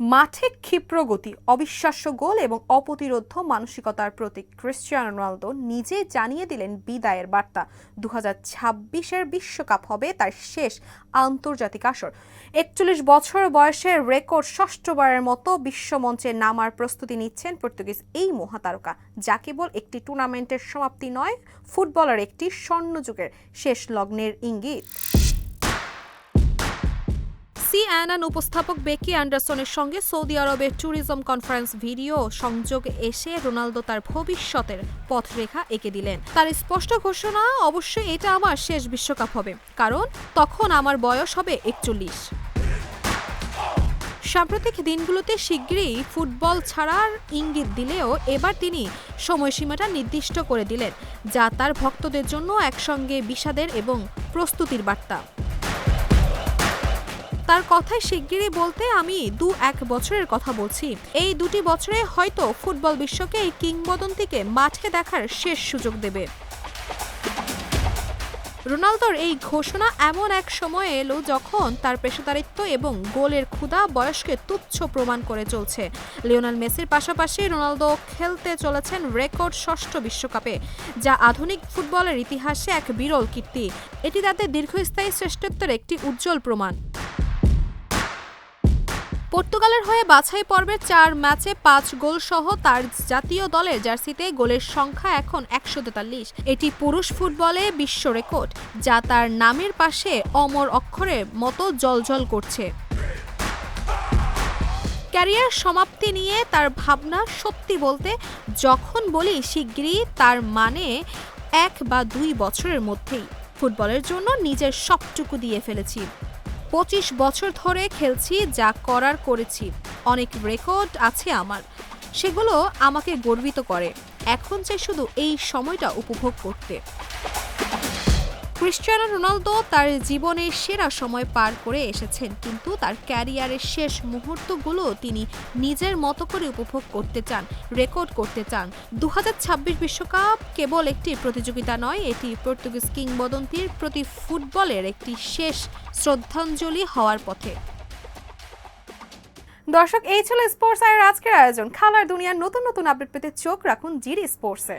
মাঠে ক্ষিপ্র গতি, অবিশ্বাস্য গোল এবং অপ্রতিরোধ মানসিকতার প্রতীক ক্রিশ্চিয়ানো রোনালদো নিজে জানিয়ে দিলেন বিদায়ের বার্তা। দু ছাব্বিশের বিশ্বকাপ হবে তার শেষ আন্তর্জাতিক আসর। একচল্লিশ বছর বয়সে রেকর্ড ষষ্ঠবারের মতো বিশ্বমঞ্চে নামার প্রস্তুতি নিচ্ছেন পর্তুগিজ এই মহাতারকা। যা কেবল একটি টুর্নামেন্টের সমাপ্তি নয়, ফুটবলের একটি স্বর্ণযুগের শেষ লগ্নের ইঙ্গিত। সিএনএন উপস্থাপক বেকি অ্যান্ডারসনের সঙ্গে সৌদি আরবের ট্যুরিজম কনফারেন্স ভিডিও সংযোগ এসে রোনালদো তার ভবিষ্যতের পথরেখা এঁকে দিলেন। তার স্পষ্ট ঘোষণা, অবশ্যই এটা আমার শেষ বিশ্বকাপ হবে, কারণ তখন আমার বয়স হবে একচল্লিশ। সাম্প্রতিক দিনগুলোতে শিগগিরই ফুটবল ছাড়ার ইঙ্গিত দিলেও এবার তিনি সময়সীমাটা নির্দিষ্ট করে দিলেন, যা তার ভক্তদের জন্য একসঙ্গে বিষাদের এবং প্রস্তুতির বার্তা। তার কথায় শিগগিরই বলতে আমি দু এক বছরের কথা বলছি। এই দুটি বছরে হয়তো ফুটবল বিশ্বকে এই কিংবদন্তিকে মাঠে দেখার শেষ সুযোগ দেবে। রোনালদোর এই ঘোষণা এমন এক সময়ে এলো যখন তার পেশাদারিত্ব এবং গোলের ক্ষুধা বয়সকে তুচ্ছ প্রমাণ করে চলছে। লিওনাল মেসির পাশাপাশি রোনালদো খেলতে চলেছেন রেকর্ড ষষ্ঠ বিশ্বকাপে, যা আধুনিক ফুটবলের ইতিহাসে এক বিরল কীর্তি। এটি তাদের দীর্ঘস্থায়ী শ্রেষ্ঠত্বের একটি উজ্জ্বল প্রমাণ। পর্তুগালের হয়ে বাছাই পর্বের চার ম্যাচে পাঁচ গোল সহ তার জাতীয় দলের জার্সিতে গোলের সংখ্যা এখন একশো তেতাল্লিশ। এটি পুরুষ ফুটবলে বিশ্ব রেকর্ড, যা তার নামের পাশে অমর অক্ষরের মতো জলজল করছে। ক্যারিয়ার সমাপ্তি নিয়ে তার ভাবনা সত্যি বলতে, যখন বলি শিগগিরই তার মানে এক বা দুই বছরের মধ্যেই। ফুটবলের জন্য নিজের সবটুকু দিয়ে ফেলেছি। পঁচিশ বছর ধরে খেলছি, যা করার করেছি। অনেক রেকর্ড আছে আমার। সেগুলো আমাকে গর্বিত করে। এখন চাই শুধু এই সময়টা উপভোগ করতে। ক্রিশ্চিয়ানো রোনালদো তার জীবনের সেরা সময় পার করে এসেছেন, কিন্তু তার ক্যারিয়ারের শেষ মুহূর্তগুলো তিনি নিজের মতো করে উপভোগ করতে চান, রেকর্ড করতে চান। দু বিশ্বকাপ কেবল একটি প্রতিযোগিতা নয়, এটি পর্তুগিজ কিংবদন্তির প্রতি ফুটবলের একটি শেষ শ্রদ্ধাঞ্জলি হওয়ার পথে। দর্শক, এই ছিল স্পোর্টস আয়ের আজকের আয়োজন। খেলার দুনিয়ার নতুন নতুন আপডেট পেতে চোখ রাখুন জিডি স্পোর্টসে।